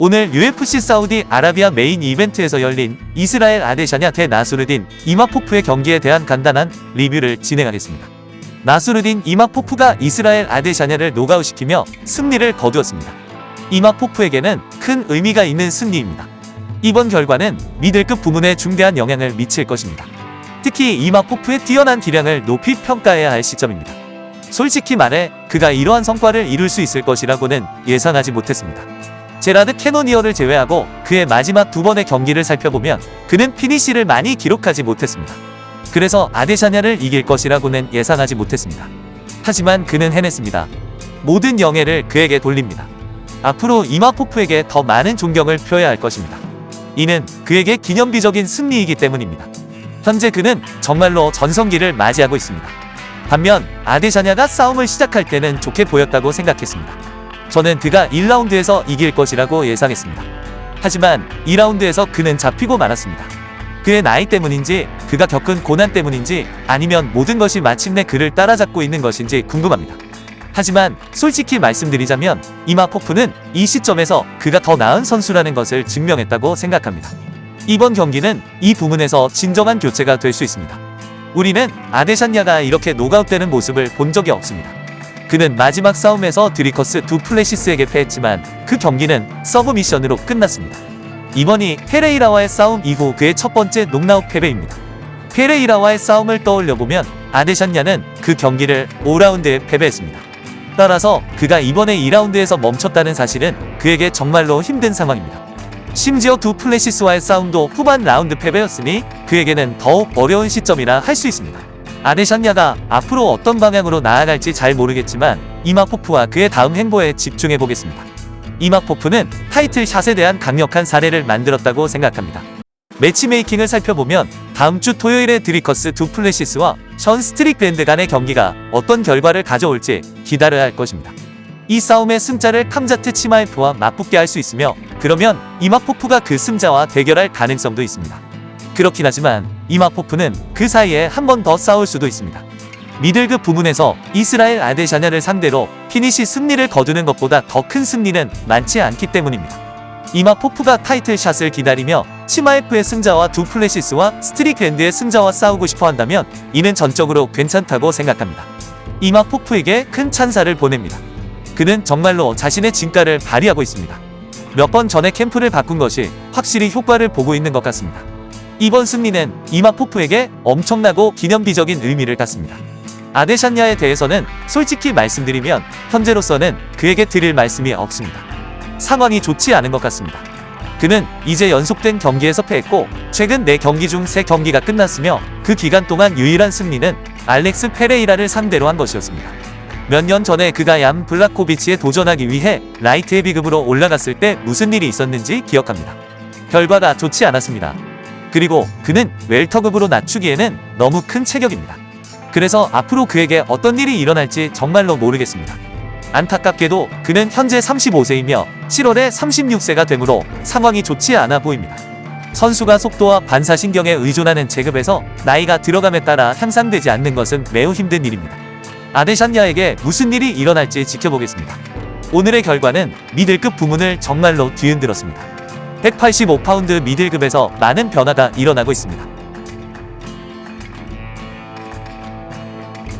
오늘 UFC 사우디 아라비아 메인 이벤트에서 열린 이스라엘 아데샤냐 대 나수르딘 이마포프의 경기에 대한 간단한 리뷰를 진행하겠습니다. 나수르딘 이마포프가 이스라엘 아데샤냐를 노가웃시키며 승리를 거두었습니다. 이마포프에게는 큰 의미가 있는 승리입니다. 이번 결과는 미들급 부문에 중대한 영향을 미칠 것입니다. 특히 이마포프의 뛰어난 기량을 높이 평가해야 할 시점입니다. 솔직히 말해 그가 이러한 성과를 이룰 수 있을 것이라고는 예상하지 못했습니다. 제라드 캐노니어를 제외하고 그의 마지막 두 번의 경기를 살펴보면 그는 피니시를 많이 기록하지 못했습니다. 그래서 아데샤냐를 이길 것이라고는 예상하지 못했습니다. 하지만 그는 해냈습니다. 모든 영예를 그에게 돌립니다. 앞으로 이마포프에게 더 많은 존경을 표해야 할 것입니다. 이는 그에게 기념비적인 승리이기 때문입니다. 현재 그는 정말로 전성기를 맞이하고 있습니다. 반면 아데샤냐가 싸움을 시작할 때는 좋게 보였다고 생각했습니다. 저는 그가 1라운드에서 이길 것이라고 예상했습니다. 하지만 2라운드에서 그는 잡히고 말았습니다. 그의 나이 때문인지 그가 겪은 고난 때문인지 아니면 모든 것이 마침내 그를 따라잡고 있는 것인지 궁금합니다. 하지만 솔직히 말씀드리자면 이마포프는 이 시점에서 그가 더 나은 선수라는 것을 증명했다고 생각합니다. 이번 경기는 이 부문에서 진정한 교체가 될 수 있습니다. 우리는 아데샨야가 이렇게 노가웃되는 모습을 본 적이 없습니다. 그는 마지막 싸움에서 드리커스 두 플래시스에게 패했지만 그 경기는 서브 미션으로 끝났습니다. 이번이 페레이라와의 싸움 이후 그의 첫 번째 농나웃 패배입니다. 페레이라와의 싸움을 떠올려보면 아데샨야는 그 경기를 5라운드에 패배했습니다. 따라서 그가 이번에 2라운드에서 멈췄다는 사실은 그에게 정말로 힘든 상황입니다. 심지어 두 플래시스와의 싸움도 후반 라운드 패배였으니 그에게는 더욱 어려운 시점이라 할 수 있습니다. 아데샨야가 앞으로 어떤 방향으로 나아갈지 잘 모르겠지만 이마포프와 그의 다음 행보에 집중해 보겠습니다. 이마포프는 타이틀 샷에 대한 강력한 사례를 만들었다고 생각합니다. 매치메이킹을 살펴보면 다음 주 토요일에 드리커스 두 플래시스와 션 스트릭 밴드 간의 경기가 어떤 결과를 가져올지 기다려야 할 것입니다. 이 싸움의 승자를 캄자트 치마에프와 맞붙게 할 수 있으며 그러면 이마포프가 그 승자와 대결할 가능성도 있습니다. 그렇긴 하지만 이마포프는 그 사이에 한 번 더 싸울 수도 있습니다. 미들급 부문에서 이스라엘 아데샤냐를 상대로 피니시 승리를 거두는 것보다 더 큰 승리는 많지 않기 때문입니다. 이마포프가 타이틀샷을 기다리며 치마에프의 승자와 두 플래시스와 스트리크랜드의 승자와 싸우고 싶어 한다면 이는 전적으로 괜찮다고 생각합니다. 이마포프에게 큰 찬사를 보냅니다. 그는 정말로 자신의 진가를 발휘하고 있습니다. 몇 번 전에 캠프를 바꾼 것이 확실히 효과를 보고 있는 것 같습니다. 이번 승리는 이마포프에게 엄청나고 기념비적인 의미를 갖습니다. 아데샨야에 대해서는 솔직히 말씀드리면 현재로서는 그에게 드릴 말씀이 없습니다. 상황이 좋지 않은 것 같습니다. 그는 이제 연속된 경기에서 패했고 최근 4경기 중 3경기가 끝났으며 그 기간 동안 유일한 승리는 알렉스 페레이라를 상대로 한 것이었습니다. 몇 년 전에 그가 얌 블라코비치에 도전하기 위해 라이트 헤비급으로 올라갔을 때 무슨 일이 있었는지 기억합니다. 결과가 좋지 않았습니다. 그리고 그는 웰터급으로 낮추기에는 너무 큰 체격입니다. 그래서 앞으로 그에게 어떤 일이 일어날지 정말로 모르겠습니다. 안타깝게도 그는 현재 35세이며 7월에 36세가 되므로 상황이 좋지 않아 보입니다. 선수가 속도와 반사신경에 의존하는 체급에서 나이가 들어감에 따라 향상되지 않는 것은 매우 힘든 일입니다. 아데샨야에게 무슨 일이 일어날지 지켜보겠습니다. 오늘의 결과는 미들급 부문을 정말로 뒤흔들었습니다. 185파운드 미들급에서 많은 변화가 일어나고 있습니다.